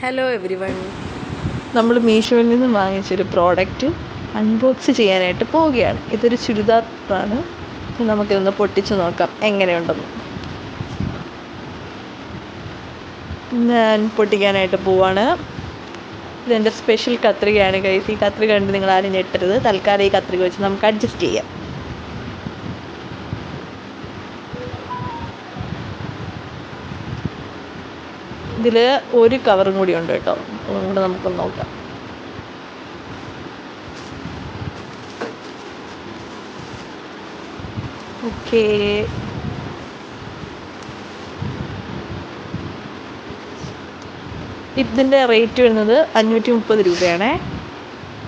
Hello every one നമ്മൾ മീഷോയിൽ നിന്ന് വാങ്ങിച്ചൊരു product unbox ചെയ്യാനായിട്ട് പോവുകയാണ്. ഇതൊരു ചുരിദാറാണ് നമുക്കിതൊന്ന് പൊട്ടിച്ച് നോക്കാം. എങ്ങനെയുണ്ടെന്ന്. ഞാൻ പൊട്ടിക്കാനായിട്ട് പോവാണ്. ഇതെന്റെ സ്പെഷ്യൽ കത്രികയാണ് കൈസ് ഈ കത്രിക കണ്ട് നിങ്ങൾ ആരും ഞെട്ടരുത്. തൽക്കാലം ഈ കത്രിക വെച്ച് നമുക്ക് അഡ്ജസ്റ്റ് ചെയ്യാം. ഇതിൽ ഒരു കവറും കൂടി ഉണ്ട് കേട്ടോ. അതുകൊണ്ട് നമുക്ക് നോക്കാം. ഓക്കേ. ഇതിന്റെ റേറ്റ് വരുന്നത് അഞ്ഞൂറ്റി മുപ്പത് രൂപയാണേ.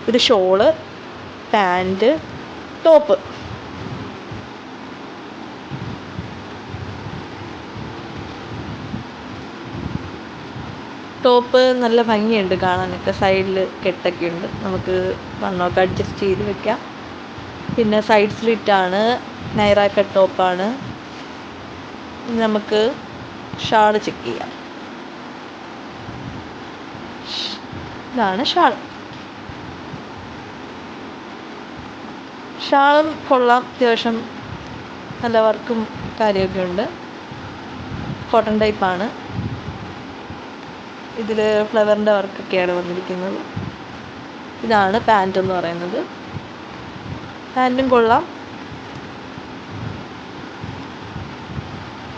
ഒരു ഷോൾ പാന്റ് ടോപ്പ് ടോപ്പ് നല്ല ഭംഗിയുണ്ട് കാണാനൊക്കെ. സൈഡിൽ കെട്ടൊക്കെ ഉണ്ട് നമുക്ക് വണ്ണമൊക്കെ അഡ്ജസ്റ്റ് ചെയ്ത് വെക്കാം. പിന്നെ സൈഡ് സ്ലിറ്റാണ് നൈറ കട്ട് ടോപ്പാണ് നമുക്ക് ഷാൾ ചെക്ക് ചെയ്യാം. ഇതാണ് ഷാൾ ഷാളും കൊള്ളാം. അത്യാവശ്യം നല്ല വർക്കും കാര്യമൊക്കെ ഉണ്ട്. കോട്ടൺ ടൈപ്പാണ് ഇതിൽ ഫ്ലവറിന്റെ വർക്കൊക്കെയാണ് വന്നിരിക്കുന്നത്. ഇതാണ് പാന്റ് എന്ന് പറയുന്നത്. പാന്റും കൊള്ളാം.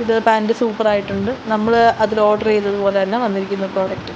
ഇത് പാന്റ് സൂപ്പറായിട്ടുണ്ട്. നമ്മൾ അതിൽ ഓർഡർ ചെയ്തതുപോലെ തന്നെ വന്നിരിക്കുന്നു പ്രോഡക്റ്റ്